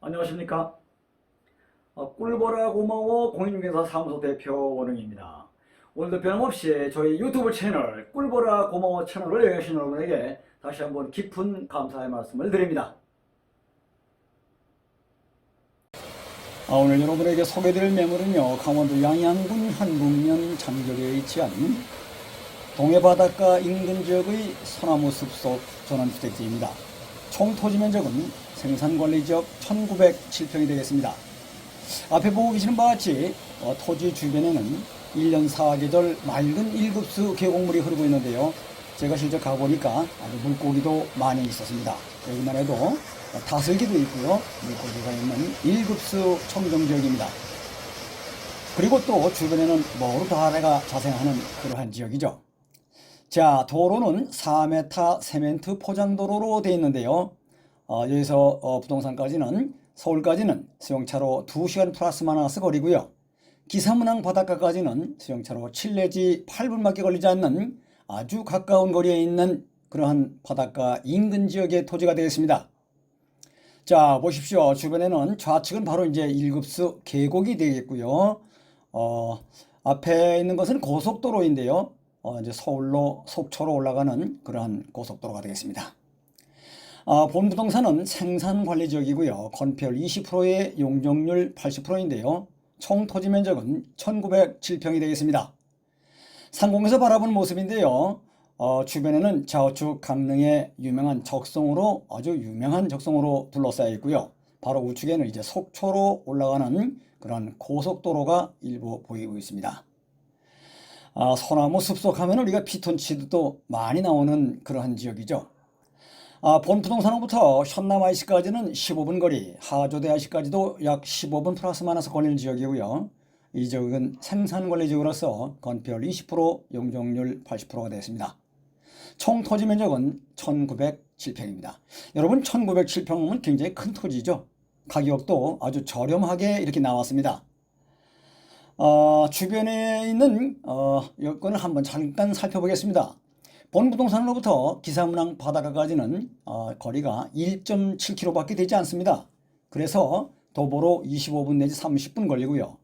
안녕하십니까? 어, 꿀보라 고마워 공인중개사 사무소 대표 원흥입니다. 오늘도 변함없이 저희 유튜브 채널 꿀보라 고마워 채널을 여행하신 여러분에게 다시 한번 깊은 감사의 말씀을 드립니다. 아, 오늘 여러분에게 소개드릴 매물은요 강원도 양양군 한북면 장벽에 위치한 동해바닷가 인근 지역의 소나무 숲속 전원주택지입니다. 총 토지 면적은 생산관리지역 1907평이 되겠습니다. 앞에 보고 계시는 바와 같이 어, 토지 주변에는 1년 4계절 맑은 1급수 계곡물이 흐르고 있는데요. 제가 실제 가보니까 아주 물고기도 많이 있었습니다. 여기만 해도 어, 다슬기도 있고요. 물고기가 있는 1급수 청정지역입니다. 그리고 또 주변에는 모르다레가 자생하는 그러한 지역이죠. 자, 도로는 4m 세멘트 포장도로로 되어 있는데요. 어, 여기서 어, 부동산까지는 서울까지는 수용차로 2시간 플러스 마이너스 거리고요. 기사문항 바닷가까지는 수용차로 7 내지 8분밖에 걸리지 않는 아주 가까운 거리에 있는 그러한 바닷가 인근 지역의 토지가 되겠습니다. 자, 보십시오. 주변에는 좌측은 바로 이제 1급수 계곡이 되겠고요. 어, 앞에 있는 것은 고속도로인데요. 어, 이제 서울로 속초로 올라가는 그러한 고속도로가 되겠습니다. 아, 본 부동산은 생산 관리 지역이고요. 건폐율 20%의 용적률 80%인데요. 총 토지 면적은 1907평이 되겠습니다. 상공에서 바라본 모습인데요. 어, 주변에는 좌우측 강릉의 유명한 적송으로 아주 유명한 적송으로 둘러싸여 있고요. 바로 우측에는 이제 속초로 올라가는 그런 고속도로가 일부 보이고 있습니다. 아, 소나무 숲속 하면 우리가 피톤치드도 많이 나오는 그러한 지역이죠. 아, 본 부동산으로부터 현남 IC까지는 15분 거리, 하조대 IC까지도 약 15분 플러스 마이너스 걸리는 지역이고요. 이 지역은 생산 관리 지역으로서 건폐율 20%, 용적률 80%가 되었습니다. 총 토지 면적은 1907평입니다. 여러분 1907평은 굉장히 큰 토지죠. 가격도 아주 저렴하게 이렇게 나왔습니다. 어, 주변에 있는 어, 여건을 한번 잠깐 살펴보겠습니다. 본 부동산으로부터 기사문항 바닷가까지는 어, 거리가 1.7km밖에 되지 않습니다. 그래서 도보로 25분 내지 30분 걸리고요.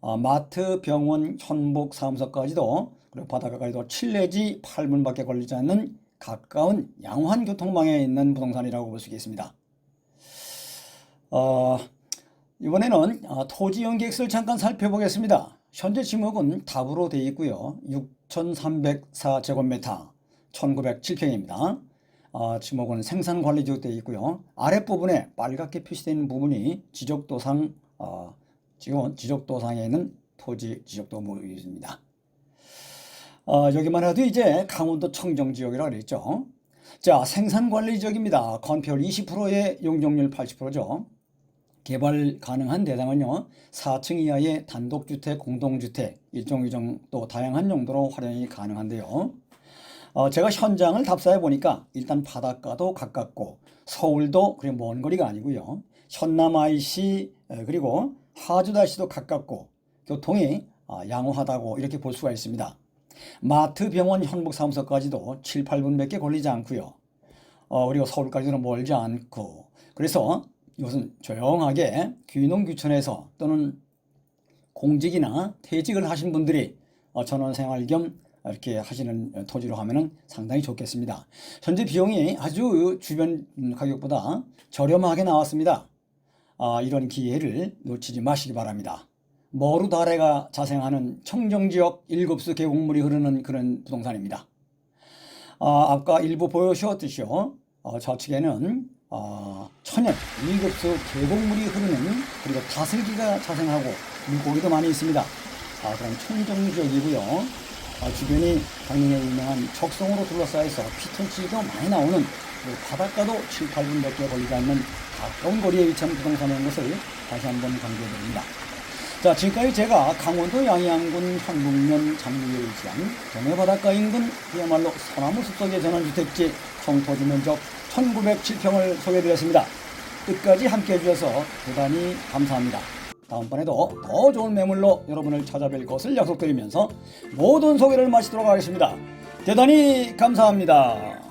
어, 마트, 병원, 현복 사무소까지도 그리고 바닷가까지도 7 내지 8분밖에 걸리지 않는 가까운 양환 교통망에 있는 부동산이라고 볼 수 있겠습니다. 어, 이번에는 어, 토지 연계액을 잠깐 살펴보겠습니다. 현재 지목은 답으로 되어 있고요. 6,304제곱미터, 1,907평입니다. 어, 지목은 생산관리지역 되어 있고요. 아랫부분에 빨갛게 표시되어 부분이 지적도상, 어, 지금 지적도상에 있는 토지 지적도 모입니다. 어, 여기만 해도 이제 강원도 청정지역이라고 그랬죠. 자, 생산관리지역입니다. 건폐율 20%의 용적률 80%죠. 개발 가능한 대상은요, 4층 이하의 단독주택, 공동주택, 일종 이종 또 다양한 용도로 활용이 가능한데요. 어, 제가 현장을 답사해 보니까 일단 바닷가도 가깝고 서울도 그리 먼 거리가 아니고요. 현남 IC 에, 그리고 하주다시도 가깝고 교통이 아, 양호하다고 이렇게 볼 수가 있습니다. 마트, 병원, 현복 사무소까지도 7, 8분 밖에 걸리지 않고요. 어, 그리고 서울까지는 멀지 않고 그래서 이것은 조용하게 귀농귀촌에서 또는 공직이나 퇴직을 하신 분들이 어, 전원생활 겸 이렇게 하시는 토지로 하면은 상당히 좋겠습니다. 현재 비용이 아주 주변 가격보다 저렴하게 나왔습니다. 아, 이런 기회를 놓치지 마시기 바랍니다. 머루다레가 자생하는 청정지역 일급수 계곡물이 흐르는 그런 부동산입니다. 아, 아까 일부 보여주셨듯이요. 어, 좌측에는 어, 천연 일급수 계곡물이 흐르는 그리고 다슬기가 자생하고 물고기도 많이 있습니다. 아, 그럼 청정지역이고요. 아, 주변이 강릉에 유명한 적송으로 둘러싸여서 피톤치드가 많이 나오는 그리고 바닷가도 7, 8분밖에 걸리지 않는 가까운 거리에 위치한 부동산인 것을 다시 한번 강조드립니다. 자, 지금까지 제가 강원도 양양군 한북면 장류에 위치한 동해 바닷가 인근 그야말로 소나무 숲속의 전원주택지 총토지 면적 1907평을 소개해드렸습니다. 끝까지 함께 해주셔서 대단히 감사합니다. 다음번에도 더 좋은 매물로 여러분을 찾아뵐 것을 약속드리면서 모든 소개를 마치도록 하겠습니다. 대단히 감사합니다.